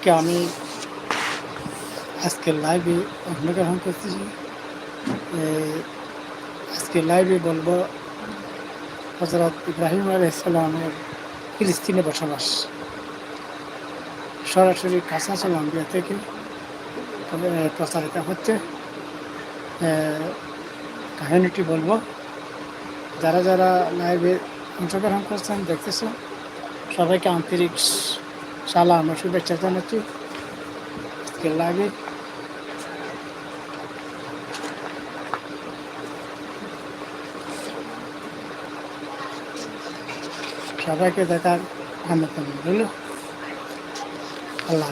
আজকে আমি আজকে লাইভে অংশগ্রহণ করতেছি। আজকে লাইভে বলব হজরত ইব্রাহিম আলাইসালামের ফিলিস্তিনে বসবাস। সরাসরি কাঁচা চলাম্বিয়া থেকে প্রচারিত হচ্ছে। কাহিনীটি বলব, যারা যারা লাইভে অংশগ্রহণ করছেন দেখতেছেন সবাইকে আন্তরিক সালাম ও শুভেচ্ছা জানাচ্ছি লাইভে সবাইকে দেখার আমন্ত্রণ রইল আল্লাহ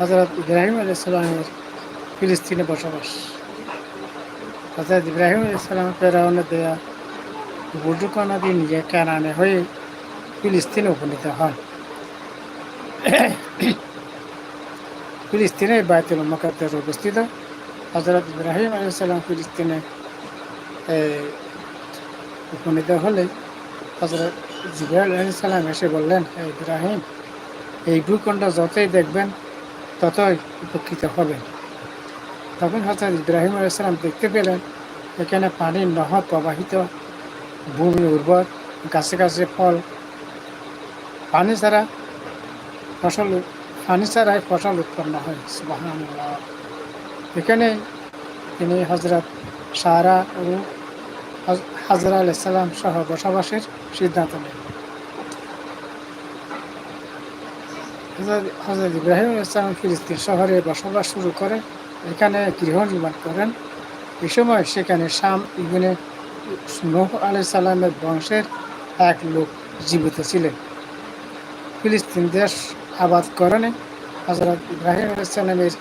হজরত ইব্রাহিম আলাইসালামের ফিলিস্তিনে বসবাস। হজরত ইব্রাহিম আলাইসালাম ফেরাউনের দেয়া বুজুকানা দিয়ে নিজে কানানে হয়ে ফিলিস্তিনে উপনীত হন। ফিলিস্তিনে বায়তুল মকাদ্দাস অবস্থিত। হজরত ইব্রাহিম আলাইসালাম ফিলিস্তিনে উপনীত হলে হজরত জিব্রাইল আলাইসালাম এসে বললেন, "হে ইব্রাহিম, এই ভূখণ্ড যতই দেখবেন ততই উপকৃত হবেন। তখন হজরত ইব্রাহিম আলাইসালাম দেখতে পেলেন, এখানে পানির নহর প্রবাহিত, ভূমি উর্বর, গাছে গাছে ফল। পানি ছাড়া ফসল, পানি ছাড়াই ফসল উৎপন্ন হয়, সুবহানাল্লাহ। এখানে তিনি হজরত সারা ও হজ- হাজরা আলাইসাল্লাম সহ বসবাসের সিদ্ধান্ত নেন। হজরত ইব্রাহিম ইসলাম ফিলিস্তিন শহরে বসবাস শুরু করেন, এখানে গৃহ নির্মাণ করেন। এই সময় সেখানে শাম ইবনে নূহ আলাই সাল্লামের বংশের এক লোক জীবিত ছিলেন। ফিলিস্তিন দেশ আবাদ করেন। হজরত ইব্রাহিম আলাইসাল্লামের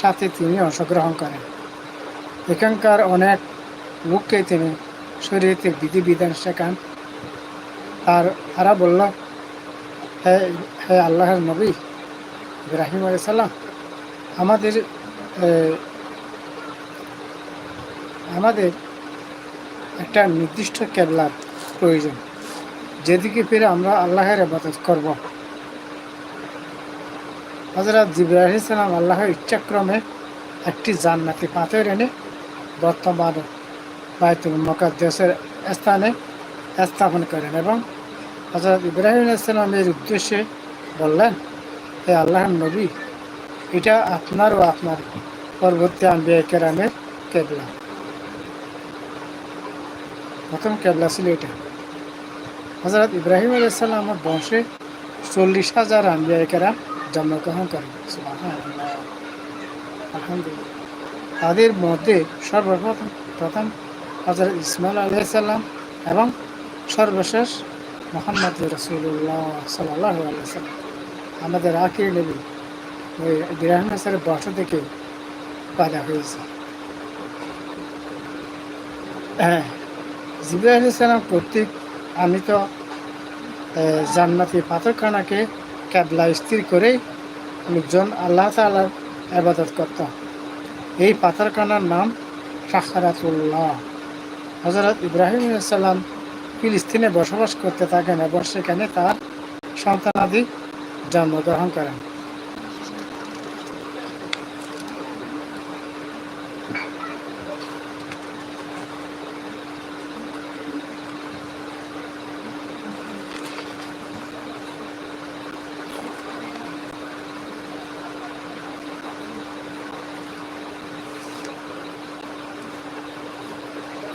সাথে তিনি অংশগ্রহণ করেন। এখানকার অনেক লোককে তিনি শরীয়তের বিধিবিধান শেখান। আর তারা বলল, হে হে আল্লাহর নবী ইব্রাহিম আলাইসাল্লাম আমাদের আমাদের একটা নির্দিষ্ট কেবলার প্রয়োজন। যেদিকে ফিরে আমরা আল্লাহের আবাদত করব। হজরত জিব্রাহিম সালাম আল্লাহর ইচ্ছাক্রমে একটি জান্নাতি পাথর এনে বর্তমান বায়তুল মকাদ্দেসের স্থানে স্থাপন করেন এবং হজরত ইব্রাহিম ইসলামের উদ্দেশ্যে বললেন, হে আল্লাহ নবী, এটা আপনার ও আপনার পরবর্তী আম্বিয়া কেরামের কেবলা। প্রথম কেবলা ছিল এটা। হজরত ইব্রাহিম আলাইসাল্লামের বংশে চল্লিশ হাজার আম্বিয়া কেরাম জন্মগ্রহণ করেন। তাদের মধ্যে সর্বপ্রথম, প্রথম হজরত ইসমাইল আলাইসাল্লাম এবং সর্বশেষ মোহাম্মদ রসুল্লাহ সাল্লাহ আলাইসাল্লাম আমাদের আখির নবী ওই ইব্রাহিম হাসানের থেকে পয়দা হয়েছে। হ্যাঁ ইসলাম কর্তৃক আমি তো জান্নাতি পাথরখানাকে ক্যাবলা স্থির করেই লোকজন আল্লাহ তালার আবাদত করত। এই পাথরখানার নাম সাখারাতুল্লাহ। হজরত ইব্রাহিম সাল্লাম ফিলিস্তিনে বসবাস করতে থাকেন এবং সেখানে তার সন্তানাদি জন্মগ্রহণ করেন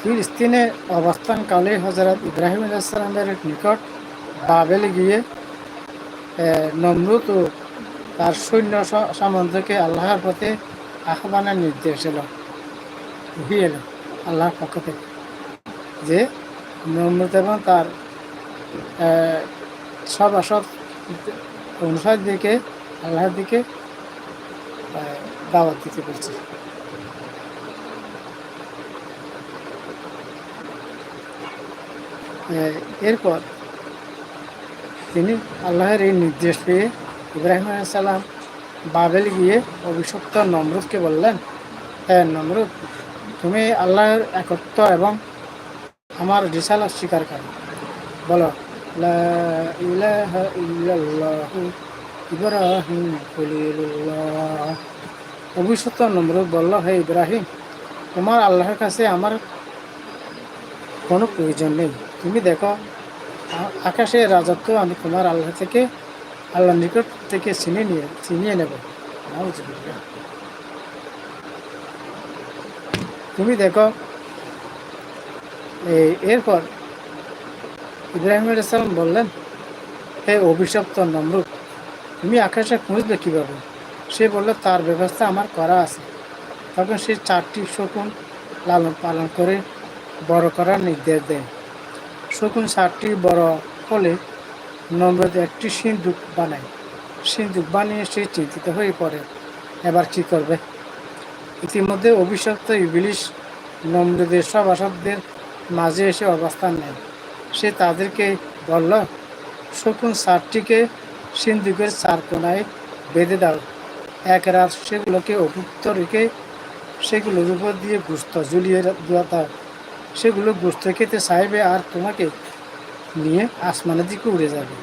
ফিলিস্তিনে অবস্থানকালে হজরত ইব্রাহিম আলাইসালামের নিকট বাবেল গিয়ে এ, নমরুদ ও তার সৈন্য স- সামন্তকে আল্লাহর পথে আহ্বানের নির্দেশ এলো ওহি এলো আল্লাহর পক্ষ থেকে। যে নমরুদ এবং তার সব আসব অনুসার দিকে আল্লাহর দিকে দাওয়াত দিতে বলছে। এরপর তিনি আল্লাহর এই নির্দেশ পেয়ে ইব্রাহিম আলাইসাল্লাম বাবেল গিয়ে অভিশপ্ত নমরুদকে বললেন হ্যাঁ নমরুদ, তুমি আল্লাহর একত্ব এবং আমার রিসাল স্বীকার করো। বলো ইব্রাহিম অভিশপ্ত নমরুদ বলল, হে ইব্রাহিম, তোমার আল্লাহর কাছে আমার কোনো প্রয়োজন নেই। তুমি দেখো আকাশের রাজত্ব আমি তোমার আল্লাহ থেকে আল্লাহ নিকট থেকে ছিনিয়ে নিয়ে, চিনিয়ে নেব। তুমি দেখো এরপর ইব্রাহিম আলাইসালাম বললেন, হে অভিশপ্ত নমরুদ তুমি আকাশে খুঁজবে কীভাবে? সে বলল, তার ব্যবস্থা আমার করা আছে। তখন সে চারটি শকুন লালন পালন করে বড় করার নির্দেশ দেয়। শকুন সারটি বড় হলে নম্রত একটি সিন্দুক বানায়। সিন্দুক বানিয়ে সে চিন্তিত হয়ে পড়ে। এবার কি করবে? ইতিমধ্যে অভিশপ্ত ইবিলিশ নম্রদের সভাসদদের মাঝে এসে অবস্থান নেয়। সে তাদেরকে বলল, শকুন সারটিকে সিন্দুকের চার কোনায় বেঁধে দাও। এক রাত সেগুলোকে অভুক্ত রেখে সেগুলোর উপর দিয়ে গুস্ত ঝুলিয়ে দাও। সেগুলো গোস্ত খেতে চাইবে আর তোমাকে নিয়ে আসমানের দিকে উড়ে যাবে।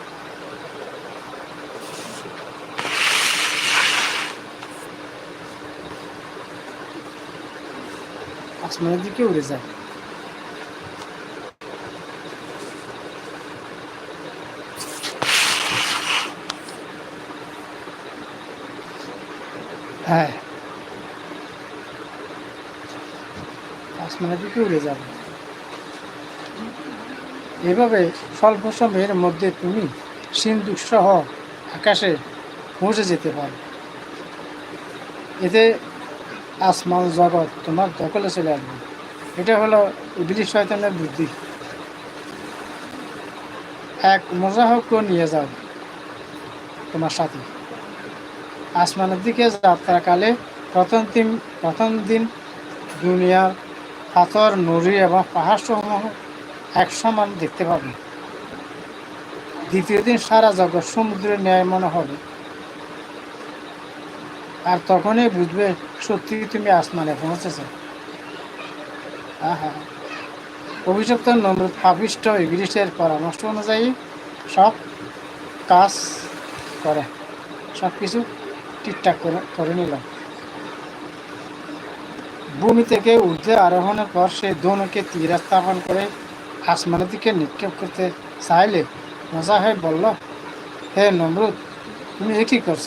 আসমানের দিকে উড়ে যাবে হ্যাঁ উড়ে যাবে। এভাবে স্বল্প সময়ের মধ্যে তুমি সিন্ধুক সহ আকাশে পৌঁছে যেতে পারো। এতে আসমান জগৎ তোমার দখলে চলে আসবে। এটা হলো ইবলিশ শয়তানের বুদ্ধি। এক মোজাহকও নিয়ে যাও তোমার সাথে। আসমানের দিকে যাত্রাকালে প্রথম দিন প্রথম দিন দুনিয়ার পাথর নুড়ি এবং পাহাড় সমূহ এক সমান দেখতে পাবে দ্বিতীয় দিন সারা জগৎ সমুদ্রের ন্যায় মনে হবে। আর তখনই বুঝবে সত্যি তুমি আসমানে পৌঁছেছ। হ্যাঁ অভিযুক্ত নম্রত পাপিষ্ট ইংলিশের পরামর্শ অনুযায়ী সব কাজ করে। সব কিছু ঠিকঠাক করে করে নিলাম ভূমি থেকে ঊর্ধ্বে আরোহণের পর সে দোনকে তীর স্থাপন করে আসমানের দিকে নিক্ষেপ করতে চাইলে মোজাহেব বলল, হে নমরুদ, তুমি এ কী করছ?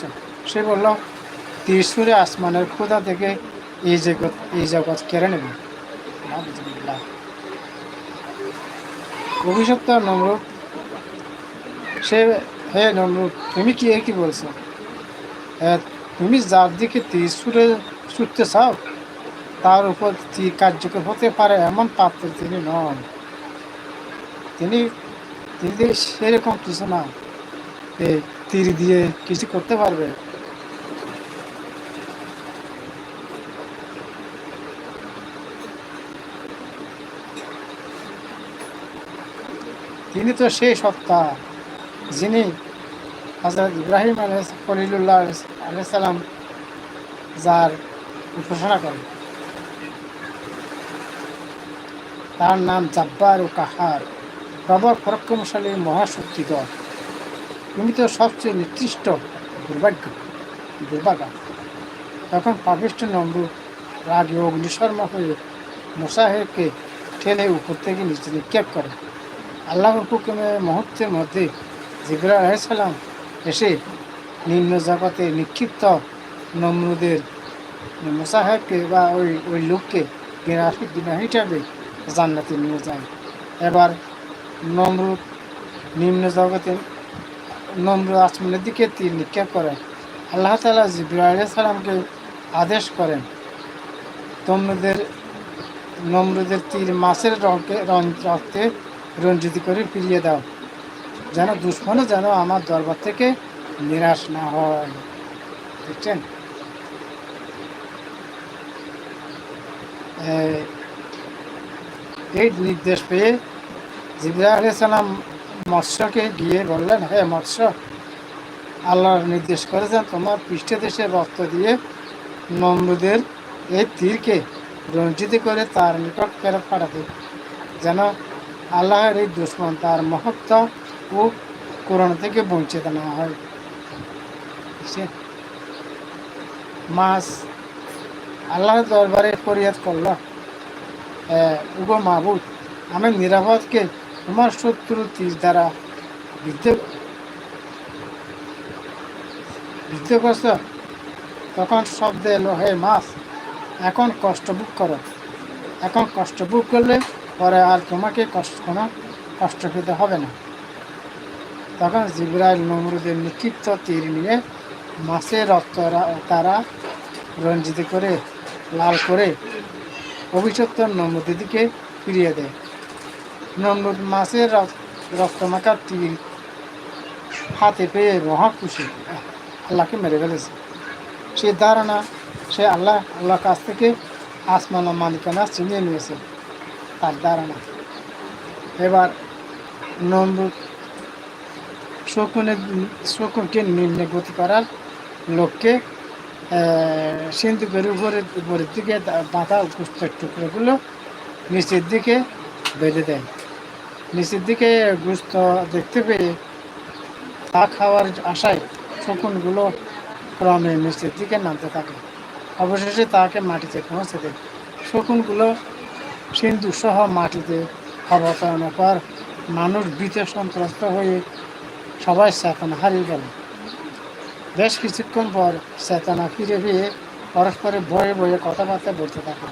সে বলল তীর সুরে আসমানের ক্ষুদা থেকে এই জগৎ এই জগৎ কেড়ে নেবে। অভিশপ্ত নমরুদ, সে, হে নমরুদ, তুমি কি কি বলছো? হ্যাঁ তুমি যার দিকে তীর সুরে ছুটতে চাও তার উপর কার্যকর হতে পারে এমন পাত্র তিনি নন। তিনি তিনি সেরকম কিছু না। তীর দিয়ে কিছু করতে পারবে। তিনি তো সেই সত্তা যিনি হজরত ইব্রাহিম আলহিল্লাহ আলাইসাল্লাম যার উপাসনা করেন। তার নাম জাব্বার ও কাহার। প্রবর পরাক্রমশালী মহাশক্তিধর। তুমি তো সবচেয়ে নির্দিষ্ট দুর্ভাগ্য দুর্ভাগা তখন পাপিষ্ট নম্বর রাগে অগ্নিশর্মা হয়ে মোসাহেবকে ঠেলে উপর থেকে নিচে নিক্ষেপ করে। আল্লাহর হুকুমে মুহূর্তের মধ্যে জিবরা আলাইসাল্লাম এসে নিম্ন জগতে নিক্ষিপ্ত নম্রদের, মোসাহেবকে বা ওই ওই লোককে বিনা হিসাবে জান্নাতে নিয়ে যায়। এবার নমরুদ নিম্ন জগতে, নমরুদ আসমানের দিকে তীর নিক্ষেপ করেন আল্লাহ তালা জিব্রাহ সালামকে আদেশ করেন, তমরুদের নমরুদের তীর মাছের রঙকে রক্তে রঞ্জিত করে ফিরিয়ে দাও, যেন দুশ্মনে যেন আমার দরবার থেকে নিরাশ না হয়। দেখছেন? এই নির্দেশ পেয়ে জিবরা আলাইসালাম মৎস্যকে গিয়ে বললেন, হে মৎস্য, আল্লাহর নির্দেশ করেছেন, তোমার পৃষ্ঠে দেশে রক্ত দিয়ে নমরুদের এই তীরকে রঞ্জিত করে তার নিকট ফেরত পাঠাতে, যেন আল্লাহর এই দুশ্মন তার মহত্ব ও কোরআন থেকে বঞ্চিত না হয়। মাছ আল্লাহর দরবারে ফরিয়াদ করল। উগো মাহবুদ আমি নিরাপদকে তোমার শত্রু তীর দ্বারা বিদ্ধ বিদ্ধ তখন শব্দ এলো হে মাছ, এখন কষ্ট ভোগ করো। এখন কষ্ট ভোগ করলে পরে আর তোমাকে কষ্ট কোনো কষ্ট পেতে হবে না। তখন জিব্রাইল নমরুদের নিক্ষিপ্ত তীর নিয়ে মাছের রক্ত তারা রঞ্জিত করে, লাল করে অভিশপ্ত দিকে ফিরিয়ে দেয়। নমরুদ মাছের রক- রক্তমাখা তীর হাতে পেয়ে মহা খুশি। আল্লাহকে মেরে ফেলেছে। সে ধারণা, সে আল্লাহ, আল্লাহর কাছ থেকে আসমান ও মালিকানা ছিনিয়ে নিয়েছে। তার ধারণা। এবার নমরুদ শকুনের শকুনকে নিম্নে গতি করার লক্ষ্যে সিন্ধুকের উপরের উপরের দিকে বাঁধা গুস্তের টুকরোগুলো নিচের দিকে বেঁধে দেয়। নিচের দিকে গুস্ত দেখতে পেয়ে তা খাওয়ার আশায় শকুনগুলো ক্রমে নিচের দিকে নামতে থাকে। অবশেষে তাকে মাটিতে পৌঁছে দেয়। শকুনগুলো সিন্ধু সহ মাটিতে অবতরণের পর মানুষ ভীত সন্ত্রস্ত হয়ে সবাই চেতনা হারিয়ে গেল। বেশ কিছুক্ষণ পর চেতনা ফিরে পেয়ে পরস্পরে ভয়ে ভয়ে কথাবার্তা বলতে থাকে।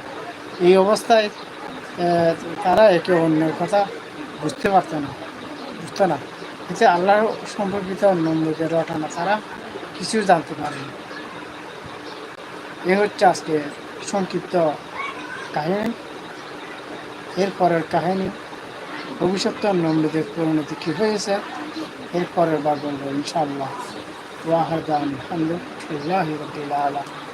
এই অবস্থায় তারা একে অন্যের কথা বুঝতে পারত না, বুঝতো না। এতে আল্লাহর সম্পর্কিত নম্বরের রটনা তারা কিছু জানতে পারেনি। এ হচ্ছে আজকে সংক্ষিপ্ত কাহিনী। এরপরের কাহিনী ভবিষ্যৎ নম্রদের পরিণতি কী হয়েছে এরপরের বার বলব ইনশাআল্লাহ। واحد الحمد لله رب العالمين.